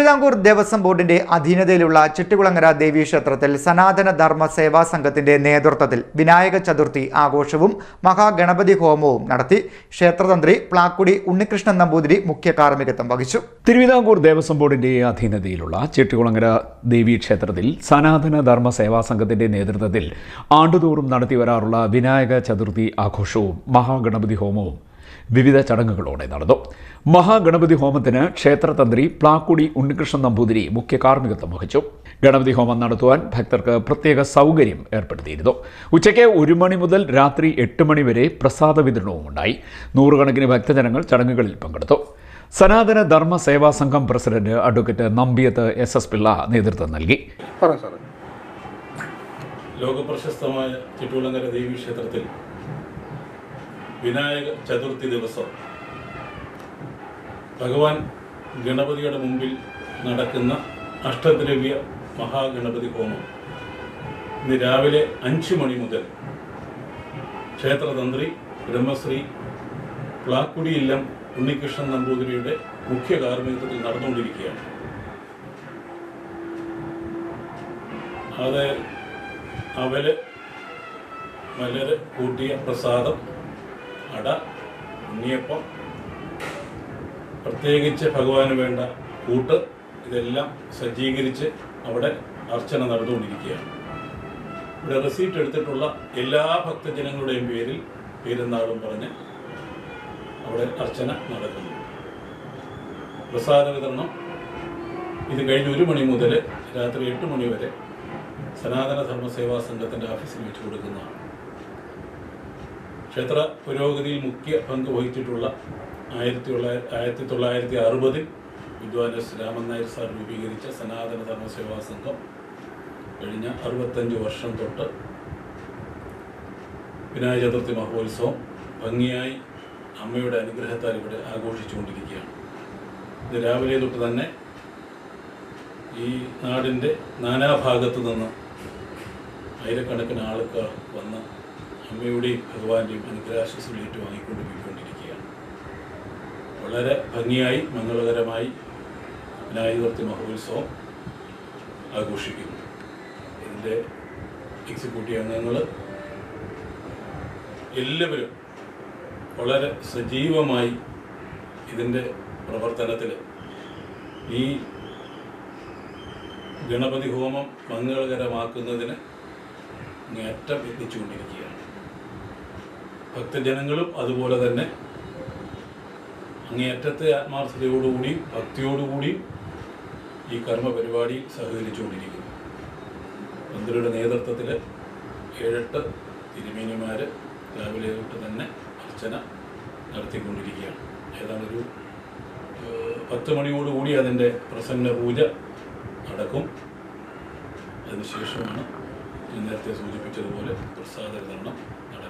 തിരുവിതാംകൂർ ദേവസ്വം ബോർഡിന്റെ അധീനതയിലുള്ള ചിട്ടുകുളങ്ങര ദേവീക്ഷേത്രത്തിൽ സനാതന ധർമ്മ സേവാ സംഘത്തിന്റെ നേതൃത്വത്തിൽ വിനായക ചതുർത്ഥി ആഘോഷവും മഹാഗണപതി ഹോമവും നടത്തി ക്ഷേത്രതന്ത്രി പ്ലാക്കുടി ഉണ്ണികൃഷ്ണൻ നമ്പൂതിരി മുഖ്യ കാർമ്മികത്വം വഹിച്ചു. തിരുവിതാംകൂർ ദേവസ്വം ബോർഡിന്റെ അധീനതയിലുള്ള ചെട്ടികുളങ്ങര ദേവീ ക്ഷേത്രത്തിൽ സനാതന ധർമ്മ സേവാ സംഘത്തിന്റെ നേതൃത്വത്തിൽ ആണ്ടുതോറും നടത്തിവരാറുള്ള വിനായക ചതുർത്ഥി ആഘോഷവും മഹാഗണപതി ഹോമവും വിവിധ ചടങ്ങുകളോടെ നടന്നു. മഹാഗണപതി ഹോമത്തിന് ക്ഷേത്രതന്ത്രി പ്ലാക്കുടി ഉണ്ണികൃഷ്ണൻ നമ്പൂതിരി മുഖ്യ കാർമ്മികത്വം വഹിച്ചു. ഗണപതി ഹോമം നടത്തുവാൻ ഭക്തർക്ക് പ്രത്യേക സൗകര്യം ഏർപ്പെടുത്തിയിരുന്നു. ഉച്ചയ്ക്ക് ഒരു മണി മുതൽ രാത്രി എട്ട് മണി വരെ പ്രസാദ വിതരണവും ഉണ്ടായി. നൂറുകണക്കിന് ഭക്തജനങ്ങൾ ചടങ്ങുകളിൽ പങ്കെടുത്തു. Sanatana Dharma Seva Sangham president advocate Nambiyath S S Pillai നേതൃത്വം നൽകി. ലോകപ്രശസ്തമായ ചുറ്റുവിളങ്ങര ദേവി ക്ഷേത്രത്തിൽ വിനായക ചതുർത്ഥി ദിവസം. ഭഗവാൻ ഗണപതിയുടെ മുമ്പിൽ നടക്കുന്ന അഷ്ടദ്രവ്യ മഹാഗണപതി ഹോമം ഇന്ന് രാവിലെ അഞ്ച് മണി മുതൽ. ക്ഷേത്രതന്ത്രി ബ്രഹ്മശ്രീ പ്ലാക്കുടി ഇല്ലം ഉണ്ണികൃഷ്ണൻ നമ്പൂതിരിയുടെ മുഖ്യ കാർമ്മികത്വത്തിൽ നടന്നുകൊണ്ടിരിക്കുകയാണ്. അത് അവൽ വളരെ കൂട്ടിയ പ്രസാദം അട ഉണ്ണിയപ്പം പ്രത്യേകിച്ച് ഭഗവാന് വേണ്ട കൂട്ട് ഇതെല്ലാം സജ്ജീകരിച്ച് അവിടെ അർച്ചന നടന്നുകൊണ്ടിരിക്കുകയാണ്. ഇവിടെ റെസീപ്റ്റ് എടുത്തിട്ടുള്ള എല്ലാ ഭക്തജനങ്ങളുടെയും പേരിൽ പേരെന്നാളും പറഞ്ഞ് അവിടെ അർച്ചന നടക്കുന്നു. പ്രസാദ വിതരണം ഇത് കഴിഞ്ഞ് ഒരു മണി മുതൽ രാത്രി എട്ട് മണി വരെ സനാതന ധർമ്മ സേവാ സംഘത്തിന്റെ ഓഫീസിൽ വെച്ച് കൊടുക്കുന്നതാണ്. ക്ഷേത്ര പുരോഗതിയിൽ മുഖ്യ പങ്ക് വഹിച്ചിട്ടുള്ള ആയിരത്തി തൊള്ളായിരത്തി ആയിരത്തി തൊള്ളായിരത്തി അറുപതിൽ വിദ്വാൻ എസ് രാമൻ നായർ സാർ രൂപീകരിച്ച സനാതന ധർമ്മ സേവാ സംഘം കഴിഞ്ഞ അറുപത്തഞ്ച് വർഷം തൊട്ട് വിനായക ചതുർത്ഥി മഹോത്സവം ഭംഗിയായി അമ്മയുടെ അനുഗ്രഹത്താൽ ഇവിടെ ആഘോഷിച്ചുകൊണ്ടിരിക്കുകയാണ്. ഇത് രാവിലെ തൊട്ട് തന്നെ ഈ നാടിന്റെ നാനാഭാഗത്തു നിന്ന് ആയിരക്കണക്കിന് ആൾക്കാർ വന്ന് അമ്മയുടെയും ഭഗവാന്റെയും അനുഗ്രാശസ്സുകൾ ഏറ്റുവാങ്ങിക്കൊണ്ട് പോയിക്കൊണ്ടിരിക്കുകയാണ്. വളരെ ഭംഗിയായി മംഗളകരമായി വിനായകർത്തി മഹോത്സവം ആഘോഷിക്കുന്നു. ഇതിന്റെ എക്സിക്യൂട്ടീവ് അംഗങ്ങൾ എല്ലാവരും വളരെ സജീവമായി ഇതിന്റെ പ്രവർത്തനത്തിൽ ഈ ഗണപതി ഹോമം മംഗളകരമാക്കുന്നതിന് ഏറ്റവും എത്തിച്ചുകൊണ്ടിരിക്കുകയാണ് ഭക്തജനങ്ങളും അതുപോലെ തന്നെ അങ്ങേയറ്റത്തെ ആത്മാർത്ഥതയോടുകൂടി ഭക്തിയോടുകൂടി ഈ കർമ്മ പരിപാടി സഹകരിച്ചുകൊണ്ടിരിക്കുന്നു. മന്ത്രിയുടെ നേതൃത്വത്തിൽ ഏഴെട്ട് തിരുമേനിമാർ രാവിലെ തൊട്ട് തന്നെ അർച്ചന നടത്തിക്കൊണ്ടിരിക്കുകയാണ്. ഏതാണ്ട് ഒരു ഏഹ്, പത്ത് മണിയോടുകൂടി അതിന്റെ പ്രസന്ന പൂജ നടക്കും. അതിനുശേഷമാണ് നേരത്തെ സൂചിപ്പിച്ചതുപോലെ പ്രസാദ വിതരണം നടക്കുന്നത്.